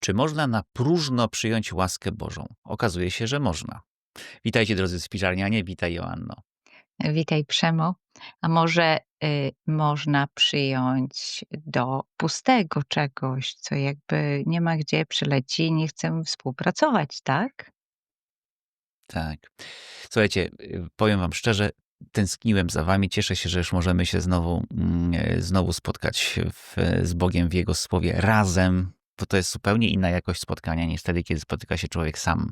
Czy można na próżno przyjąć łaskę Bożą? Okazuje się, że można. Witajcie drodzy spiżarnianie, witaj Joanno. Witaj Przemo. A może y, można przyjąć do pustego czegoś, co jakby nie ma gdzie przyleci i nie chcemy współpracować, tak? Tak. Słuchajcie, y, powiem wam szczerze, tęskniłem za wami. Cieszę się, że już możemy się znowu, mm, e, znowu spotkać w, z Bogiem w Jego Słowie razem, bo to jest zupełnie inna jakość spotkania niż wtedy, kiedy spotyka się człowiek sam.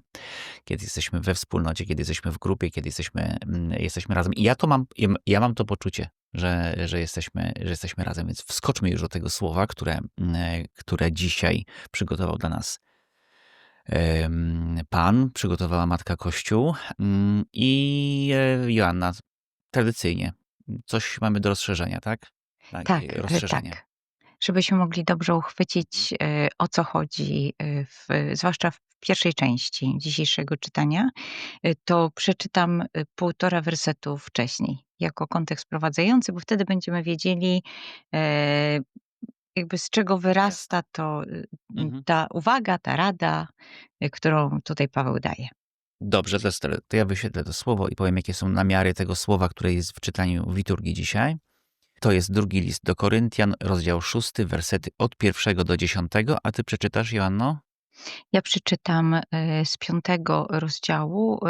Kiedy jesteśmy we wspólnocie, kiedy jesteśmy w grupie, kiedy jesteśmy, mm, jesteśmy razem. I ja to mam, ja mam to poczucie, że, że, jesteśmy, że jesteśmy razem, więc wskoczmy już do tego słowa, które, mm, e, które dzisiaj przygotował dla nas Pan, przygotowała Matka Kościół mm, i e, Joanna tradycyjnie. Coś mamy do rozszerzenia, tak? Tak, tak, tak. Żebyśmy mogli dobrze uchwycić, e, o co chodzi, e, w, zwłaszcza w pierwszej części dzisiejszego czytania, to przeczytam półtora wersetu wcześniej, jako kontekst wprowadzający, bo wtedy będziemy wiedzieli, jakby z czego wyrasta to, mhm. ta uwaga, ta rada, którą tutaj Paweł daje. Dobrze, to ja wyświetlę to słowo i powiem, jakie są namiary tego słowa, które jest w czytaniu liturgii dzisiaj. To jest drugi list do Koryntian, rozdział szósty, wersety od pierwszego do dziesiątego, a ty przeczytasz, Joanno? Ja przeczytam e, z piątego rozdziału,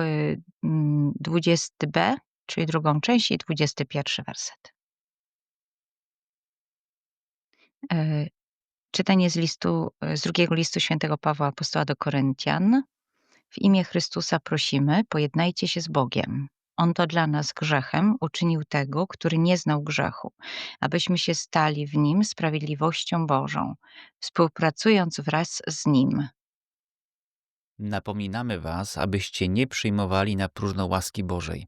20b, e, czyli drugą część i 21 werset. E, czytanie z listu, z drugiego listu świętego Pawła Apostoła do Koryntian. W imię Chrystusa prosimy, pojednajcie się z Bogiem. On to dla nas grzechem uczynił tego, który nie znał grzechu, abyśmy się stali w nim sprawiedliwością Bożą, współpracując wraz z nim. Napominamy was, abyście nie przyjmowali na próżno łaski Bożej.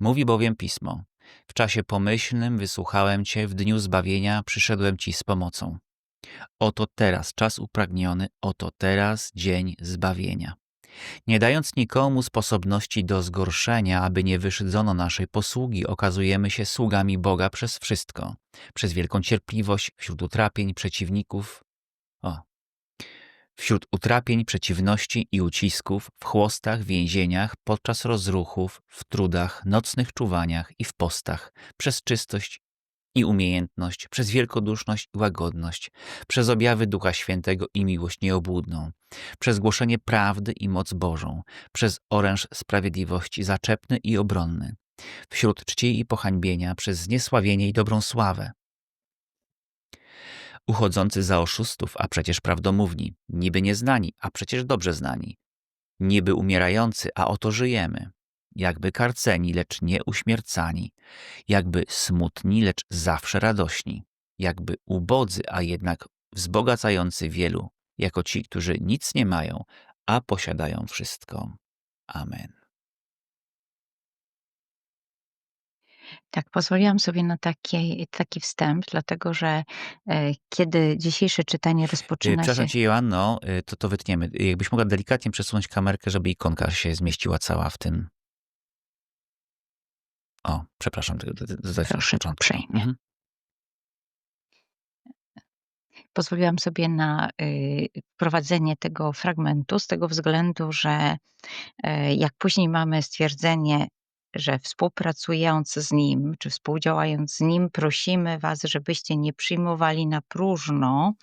Mówi bowiem pismo: W czasie pomyślnym wysłuchałem cię, w dniu zbawienia przyszedłem ci z pomocą. Oto teraz czas upragniony, oto teraz dzień zbawienia nie dając nikomu sposobności do zgorszenia, aby nie wyszydzono naszej posługi, okazujemy się sługami Boga przez wszystko, przez wielką cierpliwość wśród utrapień, przeciwników, o, wśród utrapień, przeciwności i ucisków, w chłostach, więzieniach, podczas rozruchów, w trudach, nocnych czuwaniach i w postach, przez czystość i umiejętność, przez wielkoduszność i łagodność, przez objawy Ducha Świętego i miłość nieobłudną, przez głoszenie prawdy i moc Bożą, przez oręż sprawiedliwości zaczepny i obronny, wśród czci i pohańbienia, przez zniesławienie i dobrą sławę. Uchodzący za oszustów, a przecież prawdomówni, niby nieznani, a przecież dobrze znani, niby umierający, a oto żyjemy, jakby karceni, lecz nie uśmiercani, jakby smutni, lecz zawsze radośni, jakby ubodzy, a jednak wzbogacający wielu, jako ci, którzy nic nie mają, a posiadają wszystko. Amen. Tak, pozwoliłam sobie na taki, taki wstęp, dlatego że e, kiedy dzisiejsze czytanie rozpoczyna się... Przepraszam cię, Joanno, e, to to wytniemy. Jakbyś mogła delikatnie przesunąć kamerkę, żeby ikonka się zmieściła cała w tym o, przepraszam, Proszę, uprzejmie. Mhm. Pozwoliłam sobie na y, wprowadzenie tego fragmentu z tego względu, że y, jak później mamy stwierdzenie że współpracując z Nim, czy współdziałając z Nim, prosimy Was, żebyście nie przyjmowali na próżno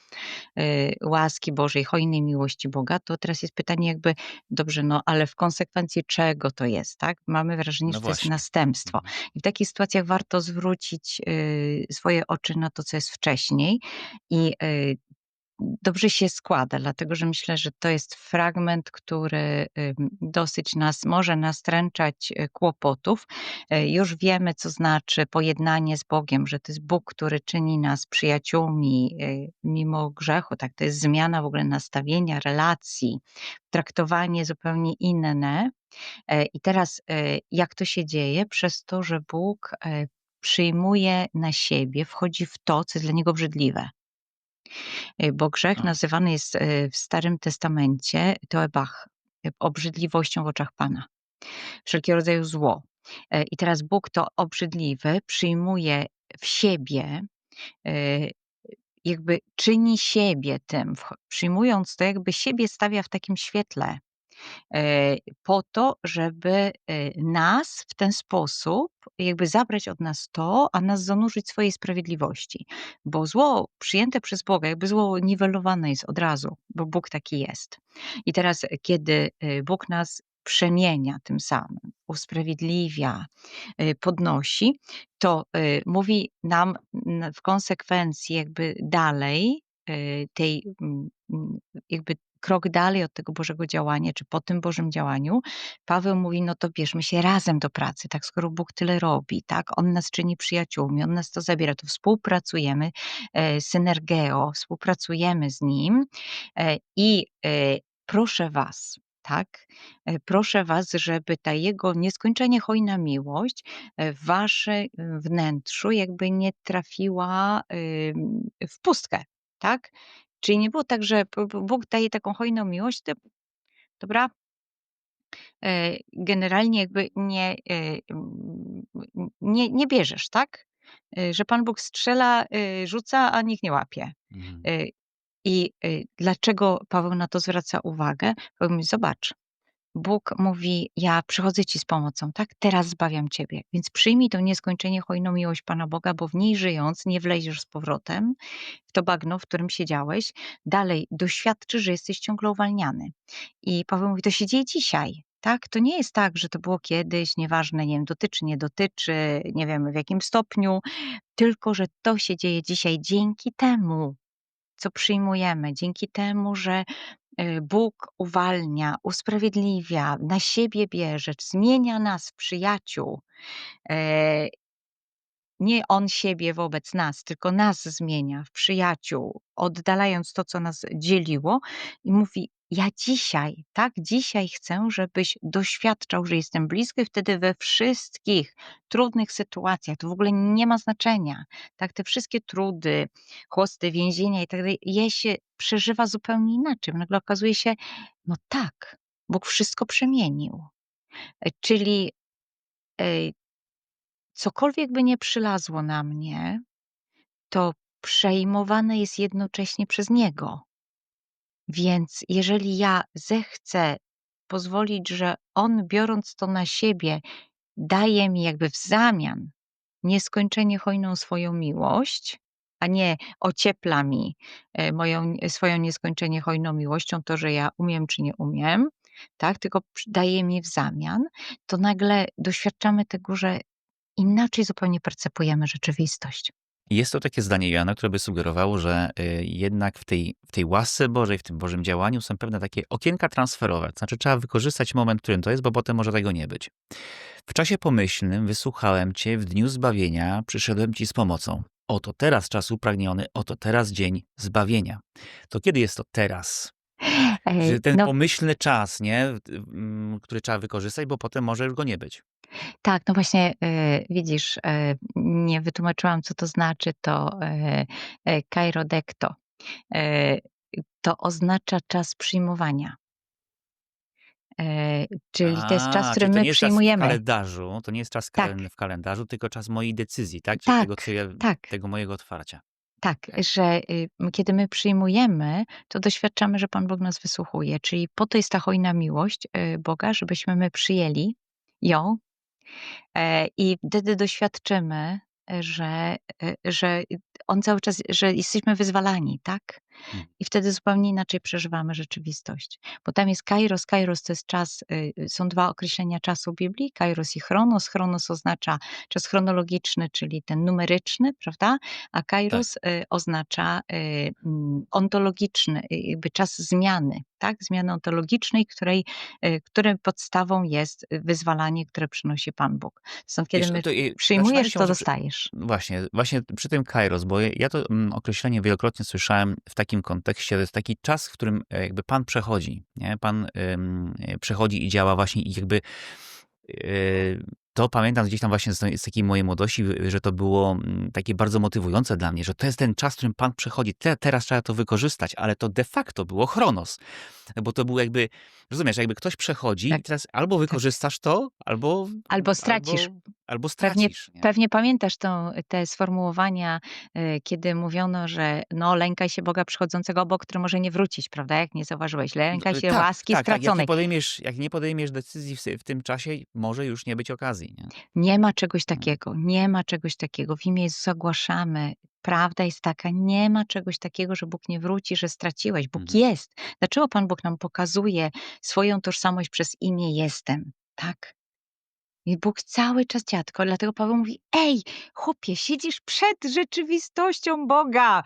y, łaski Bożej, hojnej miłości Boga, to teraz jest pytanie jakby, dobrze, no ale w konsekwencji czego to jest, tak? Mamy wrażenie, no że to jest następstwo. Mhm. I w takich sytuacjach warto zwrócić y, swoje oczy na to, co jest wcześniej i y, dobrze się składa, dlatego że myślę, że to jest fragment, który dosyć nas może nastręczać e, kłopotów. E, już wiemy, co znaczy pojednanie z Bogiem, że to jest Bóg, który czyni nas przyjaciółmi e, mimo grzechu. Tak, to jest zmiana w ogóle nastawienia, relacji, traktowanie zupełnie inne. I teraz, jak to się dzieje? Przez to, że Bóg przyjmuje na siebie, wchodzi w to, co jest dla niego obrzydliwe. Y, bo grzech nazywany jest y, w Starym Testamencie toebach, y, obrzydliwością w oczach Pana. Wszelkiego rodzaju zło. I teraz Bóg to obrzydliwe przyjmuje w siebie jakby czyni siebie tym, przyjmując to, jakby siebie stawia w takim świetle, po to, żeby, e, nas w ten sposób jakby zabrać od nas to, a nas zanurzyć swojej sprawiedliwości. Bo zło przyjęte przez Boga, jakby zło niwelowane jest od razu, bo Bóg taki jest. I teraz, kiedy, e, Bóg nas przemienia tym samym, usprawiedliwia, podnosi, to mówi nam w konsekwencji jakby dalej, tej jakby krok dalej od tego Bożego działania, czy po tym Bożym działaniu, Paweł mówi: "No to bierzmy się razem do pracy, tak, skoro Bóg tyle robi, tak, On nas czyni przyjaciółmi, On nas to zabiera, to współpracujemy, e, synergeo, współpracujemy z Nim, e, i, e, proszę was, tak, proszę was, żeby ta Jego nieskończenie hojna miłość, w wasze wnętrzu jakby nie trafiła, w pustkę, tak. Czyli nie było tak, że Bóg daje taką hojną miłość, ty dobra e, generalnie jakby nie, e, nie nie bierzesz, tak. E, że Pan Bóg strzela, e, rzuca, a nikt nie łapie. Mhm. E, i, dlaczego Paweł na to zwraca uwagę? Paweł mówi: "Zobacz, Bóg mówi: Ja przychodzę ci z pomocą, tak? Teraz zbawiam ciebie, więc przyjmij tę nieskończenie hojną miłość Pana Boga, bo w niej żyjąc nie wleziesz z powrotem w to bagno, w którym siedziałeś. Dalej doświadczysz, że jesteś ciągle uwalniany". I Paweł mówi: "To się dzieje dzisiaj, tak? To nie jest tak, że to było kiedyś, nieważne, nie wiem, dotyczy, nie dotyczy, nie wiem w jakim stopniu, tylko że to się dzieje dzisiaj dzięki temu, co przyjmujemy, dzięki temu, że, Bóg uwalnia, usprawiedliwia, na siebie bierze, zmienia nas w przyjaciół. E, nie On siebie wobec nas, tylko nas zmienia w przyjaciół, oddalając to, co nas dzieliło i mówi: "Ja dzisiaj, tak, dzisiaj chcę, żebyś doświadczał, że jestem bliski", wtedy we wszystkich trudnych sytuacjach, to w ogóle nie ma znaczenia, tak, te wszystkie trudy, chłosty, więzienia i tak dalej, je się przeżywa zupełnie inaczej, nagle okazuje się, no tak, Bóg wszystko przemienił. E, czyli, e cokolwiek by nie przylazło na mnie, to przejmowane jest jednocześnie przez Niego. Więc jeżeli ja zechcę pozwolić, że On biorąc to na siebie, daje mi jakby w zamian nieskończenie hojną swoją miłość, a nie ociepla mi, e, moją swoją nieskończenie hojną miłością to, że ja umiem czy nie umiem, tak, tylko daje mi w zamian, to nagle doświadczamy tego, że inaczej zupełnie percepujemy rzeczywistość. Jest to takie zdanie Jana, które by sugerowało, że, y, jednak w tej w tej łasce Bożej, w tym Bożym działaniu są pewne takie okienka transferowe. To znaczy trzeba wykorzystać moment, w którym to jest, bo potem może tego nie być. "W czasie pomyślnym wysłuchałem cię, w dniu zbawienia przyszedłem ci z pomocą. Oto teraz czas upragniony, oto teraz dzień zbawienia". To kiedy jest to teraz? Ten no pomyślny czas, nie, który trzeba wykorzystać, bo potem może już go nie być. Tak, no właśnie, e, widzisz, e, nie wytłumaczyłam, co to znaczy to, e, e, kairodekto. To oznacza czas przyjmowania. Czyli to jest czas, A, który my nie jest czas w przyjmujemy. kalendarzu, to nie jest czas Tak. w kalendarzu, tylko czas mojej decyzji, tak? Czyli tego, Tak, co ja tak. tego mojego otwarcia. Tak, że, y, kiedy my przyjmujemy, to doświadczamy, że Pan Bóg nas wysłuchuje, czyli po to jest ta hojna miłość, y, Boga, żebyśmy my przyjęli ją, i wtedy doświadczymy, że, y, że On cały czas że jesteśmy wyzwalani, tak? Mhm. I wtedy zupełnie inaczej przeżywamy rzeczywistość. Bo tam jest kairos, kairos to jest czas, y, są 2 określenia czasu Biblii, kairos i chronos. Chronos oznacza czas chronologiczny, czyli ten numeryczny, prawda? A Tak. kairos, y, oznacza, y, mm, ontologiczny, y, jakby czas zmiany, tak? Zmiany ontologicznej, której, y, której podstawą jest wyzwalanie, które przynosi Pan Bóg. Stąd kiedy Wiesz, my to przyjmujesz, to dostajesz. właśnie, właśnie przy tym kairos, bo ja to, mm, określenie wielokrotnie słyszałem w takim kontekście, to jest taki czas, w którym, e, jakby Pan przechodzi, nie? Pan, ym, przechodzi i działa właśnie i jakby, to pamiętam gdzieś tam właśnie z, z takiej mojej młodości, że to było mm, takie bardzo motywujące dla mnie, że to jest ten czas, w którym Pan przechodzi. Te, teraz trzeba to wykorzystać, ale to de facto było chronos. Bo to było jakby, rozumiesz, jakby ktoś przechodzi Tak. i teraz albo wykorzystasz to, albo... Albo stracisz. Albo, albo Pewnie, stracisz. nie? pewnie pamiętasz tą, te sformułowania, y, kiedy mówiono, że no, lękaj się Boga przychodzącego obok, który może nie wrócić, prawda? Jak nie zauważyłeś. Lękaj się tak, łaski tak, tak. Jak, nie straconej. podejmiesz, jak nie podejmiesz decyzji w, w tym czasie, może już nie być okazji. Nie? Nie ma czegoś Mm. takiego, nie ma czegoś takiego. W imię Jezusa ogłaszamy. Prawda jest taka, nie ma czegoś takiego, że Bóg nie wróci, że straciłeś. Bóg Mhm. jest. Dlaczego Pan Bóg nam pokazuje swoją tożsamość przez imię jestem? Tak? I Bóg cały czas dziadko, dlatego Paweł mówi, ej, chłopie, siedzisz przed rzeczywistością Boga.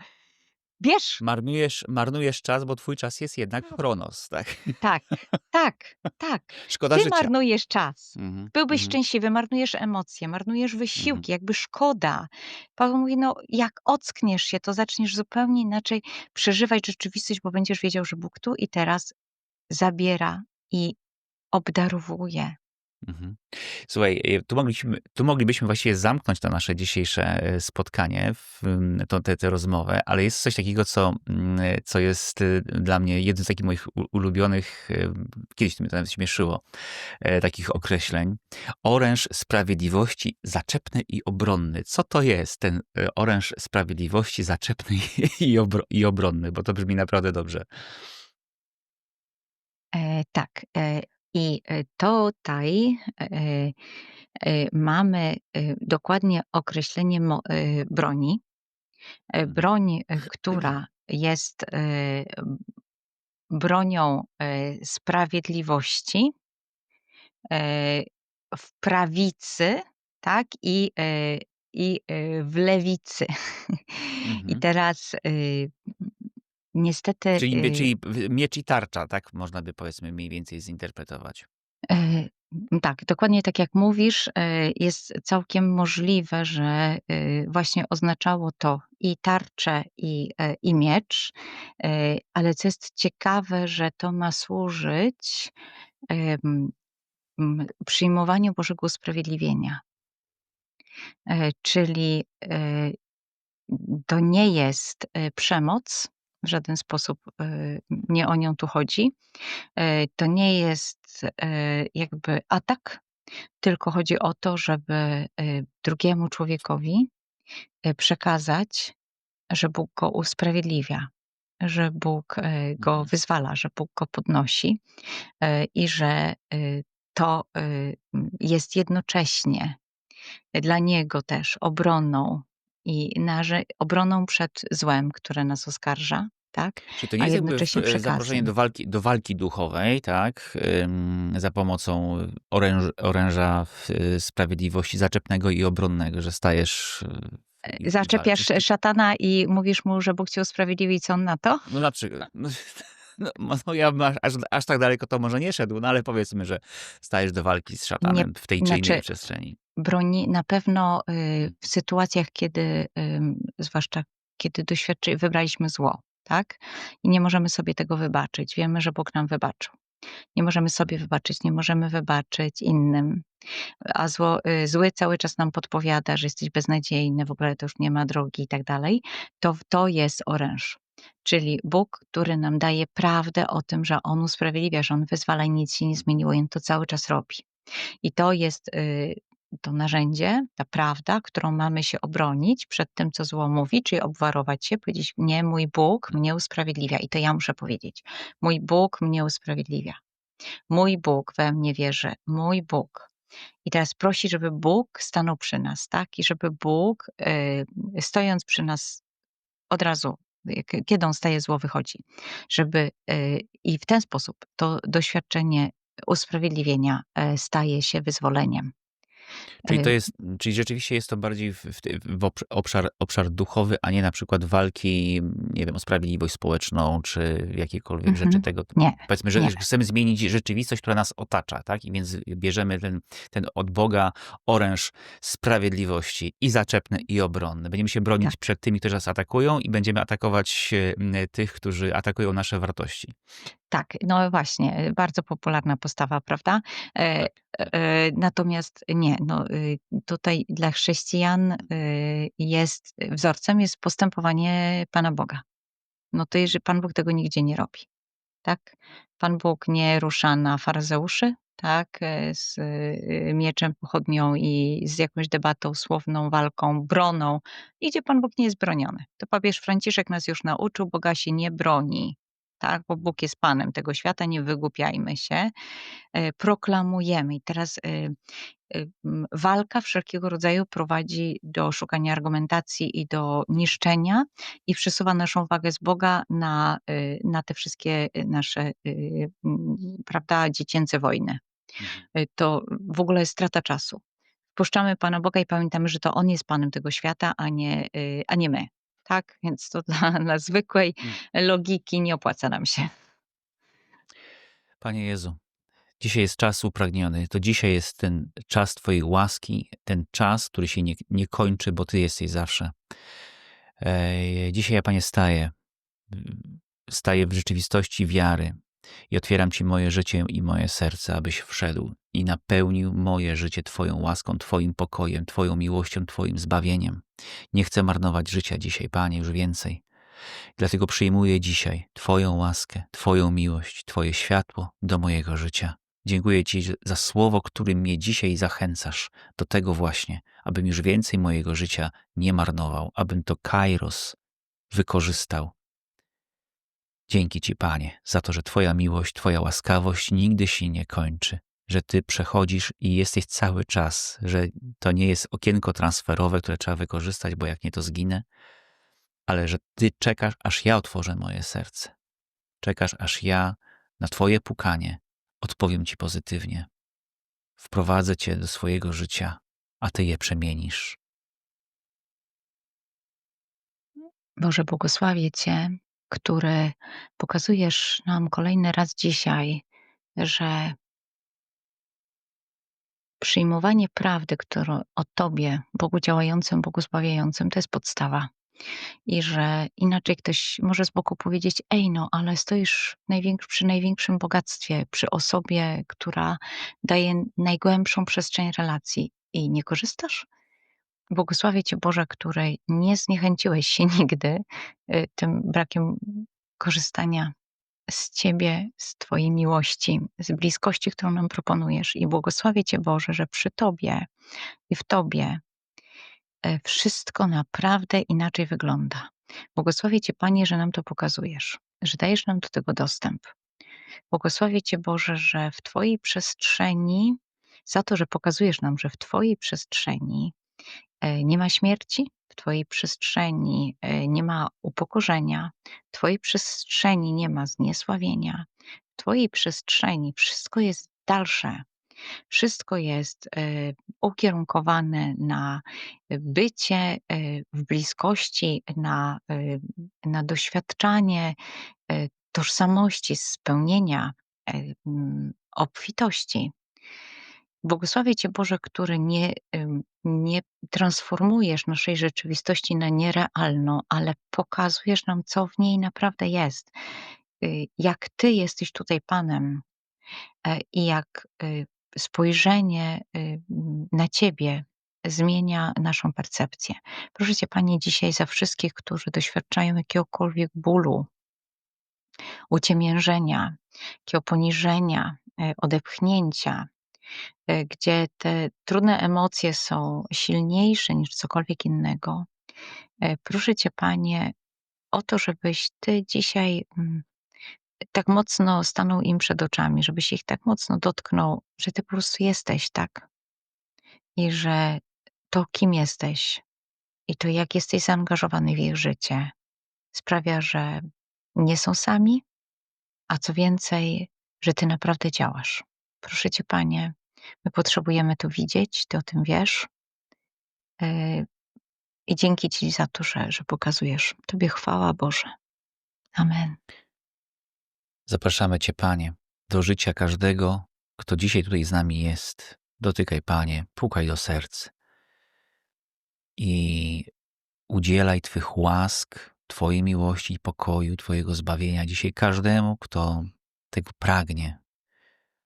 Bierz, Marnujesz, marnujesz czas, bo twój czas jest jednak chronos. Tak? tak, tak, tak. Szkoda Ty życia. marnujesz czas. Mhm, Byłbyś mhm. szczęśliwy, marnujesz emocje, marnujesz wysiłki, Mhm. jakby szkoda. Paweł mówi, no jak ockniesz się, to zaczniesz zupełnie inaczej przeżywać rzeczywistość, bo będziesz wiedział, że Bóg tu i teraz zabiera i obdarowuje. Mhm. Słuchaj, e, tu moglibyśmy, tu moglibyśmy właściwie zamknąć to nasze dzisiejsze e, spotkanie, tę tę rozmowę, ale jest coś takiego, co, co jest e, dla mnie jednym z takich moich ulubionych, kiedyś to mnie nawet śmieszyło, takich określeń. Oręż sprawiedliwości zaczepny i obronny. Co to jest ten oręż sprawiedliwości zaczepny i, obro, i obronny? Bo to brzmi naprawdę dobrze. E, tak. E, I e, tutaj e, e, mamy dokładnie określenie broni. Mhm. broń, która jest e, m, bronią sprawiedliwości w prawicy, tak, i, i w lewicy. I Mhm. teraz y, niestety Czyli, czyli miecz i tarcza, tak można by powiedzmy mniej więcej zinterpretować. E, Tak, dokładnie tak jak mówisz, e, jest całkiem możliwe, że y, właśnie oznaczało to i tarczę, i, e, i miecz, e, ale co jest ciekawe, że to ma służyć przyjmowaniu Bożego usprawiedliwienia. E, Czyli e, to nie jest e, przemoc, w żaden sposób e, nie o nią tu chodzi. E, To nie jest e, jakby atak, tylko chodzi o to, żeby drugiemu człowiekowi przekazać, że Bóg go usprawiedliwia, że Bóg go Mhm. wyzwala, że Bóg go podnosi i że to jest jednocześnie dla niego też obroną i narze- obroną przed złem, które nas oskarża, tak? Czyli to nie A jest jakby jednocześnie e, zaproszenie do walki, do walki duchowej, tak? Za pomocą oręż, oręża e, sprawiedliwości zaczepnego i obronnego, że stajesz e, Zaczepiasz walczysz. szatana i mówisz mu, że Bóg cię usprawiedliwi, co on na to? No na przykład. No, no, no ja bym aż, aż, aż tak daleko to może nie szedł, no ale powiedzmy, że stajesz do walki z szatanem w tej czy innej znaczy- przestrzeni. Broni na pewno y, w sytuacjach, kiedy, zwłaszcza kiedy doświadczy, wybraliśmy zło, tak? I nie możemy sobie tego wybaczyć. Wiemy, że Bóg nam wybaczył. Nie możemy sobie wybaczyć, nie możemy wybaczyć innym. A zło, y, zły cały czas nam podpowiada, że jesteś beznadziejny, w ogóle to już nie ma drogi i tak dalej. To, to jest oręż. Czyli Bóg, który nam daje prawdę o tym, że On usprawiedliwia, że On wyzwala i nic się nie zmieniło i On to cały czas robi. I to jest y, to narzędzie, ta prawda, którą mamy się obronić przed tym, co zło mówi, czyli obwarować się, powiedzieć, nie, mój Bóg mnie usprawiedliwia. I to ja muszę powiedzieć, mój Bóg mnie usprawiedliwia. Mój Bóg we mnie wierzy, mój Bóg. I teraz prosi, żeby Bóg stanął przy nas, tak? I żeby Bóg, y, stojąc przy nas od razu, kiedy on staje, zło wychodzi. Żeby y, i w ten sposób to doświadczenie usprawiedliwienia y, staje się wyzwoleniem. Czyli to Y, jest, czyli rzeczywiście jest to bardziej w, w, w obsz- obszar, obszar duchowy, a nie na przykład walki, nie wiem, o sprawiedliwość społeczną, czy jakiekolwiek Mhm. rzeczy tego typu. Nie, Powiedzmy, że nie. chcemy zmienić rzeczywistość, która nas otacza, tak? I więc bierzemy ten, ten od Boga oręż sprawiedliwości i zaczepny, i obronny. Będziemy się bronić Tak. przed tymi, którzy nas atakują i będziemy atakować e, tych, którzy atakują nasze wartości. Tak, no właśnie, bardzo popularna postawa, prawda? E, e, natomiast nie, no, y, tutaj dla chrześcijan, y, jest wzorcem jest postępowanie Pana Boga. No to jeżeli Pan Bóg tego nigdzie nie robi, tak? Pan Bóg nie rusza na faryzeuszy, tak, e, z y, mieczem, pochodnią i z jakąś debatą słowną, walką, broną. Nigdzie Pan Bóg nie jest broniony. To papież Franciszek nas już nauczył, Boga się nie broni, tak, bo Bóg jest Panem tego świata, nie wygłupiajmy się. E, proklamujemy i teraz, y, mm, walka wszelkiego rodzaju prowadzi do szukania argumentacji i do niszczenia i przesuwa naszą uwagę z Boga na, na te wszystkie nasze, prawda, dziecięce wojny. Mhm. To w ogóle jest strata czasu. Wpuszczamy Pana Boga i pamiętamy, że to On jest Panem tego świata, a nie, a nie my. Tak? Więc to dla, dla zwykłej Mm. logiki nie opłaca nam się. Panie Jezu, dzisiaj jest czas upragniony. To dzisiaj jest ten czas Twojej łaski, ten czas, który się nie, nie kończy, bo Ty jesteś zawsze. Dzisiaj ja, Panie, staję. Staję w rzeczywistości wiary i otwieram Ci moje życie i moje serce, abyś wszedł i napełnił moje życie Twoją łaską, Twoim pokojem, Twoją miłością, Twoim zbawieniem. Nie chcę marnować życia dzisiaj, Panie, już więcej. Dlatego przyjmuję dzisiaj Twoją łaskę, Twoją miłość, Twoje światło do mojego życia. Dziękuję Ci za słowo, którym mnie dzisiaj zachęcasz do tego właśnie, abym już więcej mojego życia nie marnował, abym to kairos wykorzystał. Dzięki Ci, Panie, za to, że Twoja miłość, Twoja łaskawość nigdy się nie kończy, że Ty przechodzisz i jesteś cały czas, że to nie jest okienko transferowe, które trzeba wykorzystać, bo jak nie, to zginę, ale że Ty czekasz, aż ja otworzę moje serce. Czekasz, aż ja na Twoje pukanie odpowiem Ci pozytywnie. Wprowadzę Cię do swojego życia, a Ty je przemienisz. Boże, błogosławię Cię, który pokazujesz nam kolejny raz dzisiaj, że przyjmowanie prawdy, którą o Tobie, Bogu działającym, Bogu zbawiającym, to jest podstawa. I że inaczej ktoś może z boku powiedzieć: Ej, no, ale stoisz największy, przy największym bogactwie, przy osobie, która daje najgłębszą przestrzeń relacji i nie korzystasz? Błogosławię Cię, Boże, który nie zniechęciłeś się nigdy y, tym brakiem korzystania z Ciebie, z Twojej miłości, z bliskości, którą nam proponujesz. I błogosławię Cię, Boże, że przy Tobie i w Tobie e, wszystko naprawdę inaczej wygląda. Błogosławię Cię, Panie, że nam to pokazujesz, że dajesz nam do tego dostęp. Błogosławię Cię, Boże, że w Twojej przestrzeni, za to, że pokazujesz nam, że w Twojej przestrzeni nie ma śmierci, w Twojej przestrzeni e, nie ma upokorzenia, w Twojej przestrzeni nie ma zniesławienia, w Twojej przestrzeni wszystko jest dalsze. Wszystko jest e, ukierunkowane na bycie e, w bliskości, na, e, na doświadczanie e, tożsamości, spełnienia, e, obfitości. Błogosławię Cię, Boże, który nie, nie transformujesz naszej rzeczywistości na nierealną, ale pokazujesz nam, co w niej naprawdę jest. Y, Jak Ty jesteś tutaj Panem e, i jak y, spojrzenie y, na Ciebie zmienia naszą percepcję. Proszę Cię, Panie, dzisiaj za wszystkich, którzy doświadczają jakiegokolwiek bólu, uciemiężenia, jakiego poniżenia, e, odepchnięcia, gdzie te trudne emocje są silniejsze niż cokolwiek innego. E, Proszę Cię, Panie, o to, żebyś Ty dzisiaj mm, tak mocno stanął im przed oczami, żebyś ich tak mocno dotknął, że Ty po prostu jesteś tak. I że to, kim jesteś i to, jak jesteś zaangażowany w ich życie, sprawia, że nie są sami, a co więcej, że Ty naprawdę działasz. Proszę Cię, Panie, my potrzebujemy to widzieć, Ty o tym wiesz. Yy, I dzięki Ci za to, że, że pokazujesz. Tobie chwała Boże. Amen. Zapraszamy Cię, Panie, do życia każdego, kto dzisiaj tutaj z nami jest. Dotykaj, Panie, pukaj do serc i udzielaj Twych łask, Twojej miłości i pokoju, Twojego zbawienia dzisiaj każdemu, kto tego pragnie,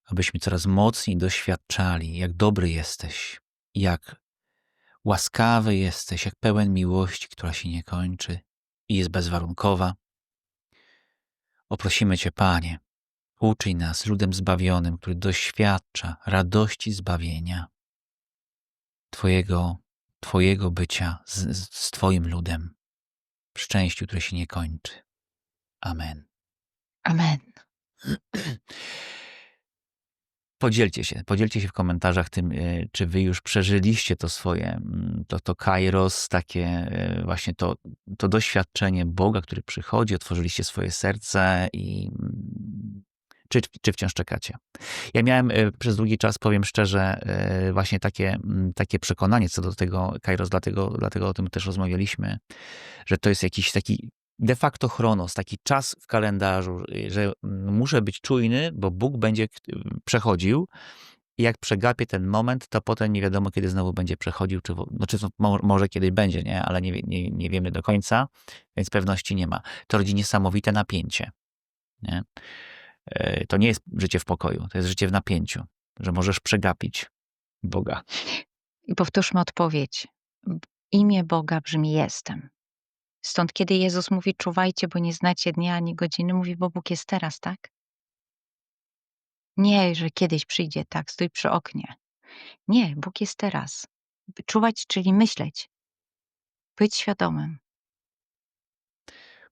abyśmy coraz mocniej doświadczali, jak dobry jesteś, jak łaskawy jesteś, jak pełen miłości, która się nie kończy i jest bezwarunkowa. Oprosimy Cię, Panie, uczyj nas ludem zbawionym, który doświadcza radości zbawienia, Twojego, twojego bycia z, z, z Twoim ludem, w szczęściu, które się nie kończy. Amen. Amen. Podzielcie się, podzielcie się w komentarzach tym, e, czy wy już przeżyliście to swoje, mm, to, to kairos, takie e, właśnie to, to doświadczenie Boga, który przychodzi, otworzyliście swoje serce i mm, czy, czy wciąż czekacie. Ja miałem e, przez długi czas, powiem szczerze, właśnie takie, mm, takie przekonanie co do tego kairos, dlatego, dlatego o tym też rozmawialiśmy, że to jest jakiś taki de facto chronos, taki czas w kalendarzu, że muszę być czujny, bo Bóg będzie przechodził i jak przegapię ten moment, to potem nie wiadomo, kiedy znowu będzie przechodził, czy, znaczy może kiedyś będzie, nie? ale nie, nie, nie wiemy do końca, więc pewności nie ma. To rodzi niesamowite napięcie. Nie? E, to nie jest życie w pokoju, to jest życie w napięciu, że możesz przegapić Boga. I powtórzmy odpowiedź. Imię Boga brzmi jestem. Stąd kiedy Jezus mówi czuwajcie, bo nie znacie dnia ani godziny, mówi, bo Bóg jest teraz, tak? Nie, że kiedyś przyjdzie, tak, stój przy oknie. Nie, Bóg jest teraz. Czuwać, czyli myśleć. Być świadomym.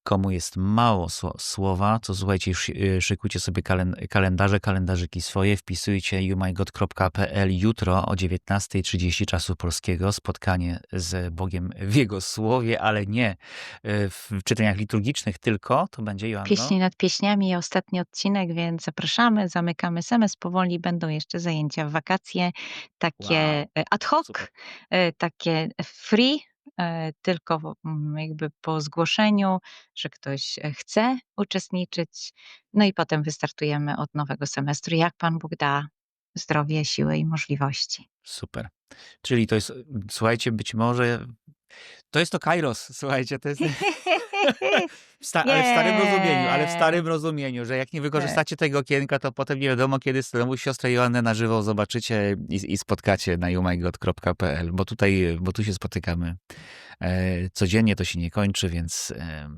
Komu jest mało słowa, to słuchajcie, y, szykujcie sobie kalendarze, kalendarzyki swoje, wpisujcie youmygod.pl jutro o 19.30 czasu polskiego. Spotkanie z Bogiem w Jego Słowie, ale nie y, w czytaniach liturgicznych tylko, to będzie Joanno. Pieśni nad pieśniami, ostatni odcinek, więc zapraszamy, zamykamy SMS, powoli będą jeszcze zajęcia w wakacje, takie wow. ad hoc, Super. takie free, E, tylko mm, jakby po zgłoszeniu, że ktoś e, chce uczestniczyć. No i potem wystartujemy od nowego semestru, jak Pan Bóg da zdrowie, siłę i możliwości. Super. Czyli to jest, słuchajcie, być może to jest to Kairos, słuchajcie, to jest. Sta ale w starym rozumieniu, ale w starym rozumieniu, że jak nie wykorzystacie tego okienka, to potem nie wiadomo, kiedy znowu siostrę Joannę na żywo zobaczycie i, i spotkacie na youmygod.pl, bo tutaj, bo tu się spotykamy e, codziennie, to się nie kończy, więc e,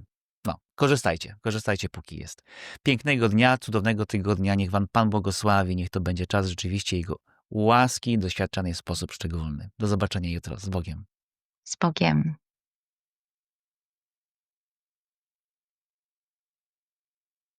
no, korzystajcie, korzystajcie póki jest. Pięknego dnia, cudownego tygodnia, niech wam Pan błogosławi, niech to będzie czas rzeczywiście Jego łaski doświadczany w sposób szczególny. Do zobaczenia jutro, z Bogiem. Z Bogiem.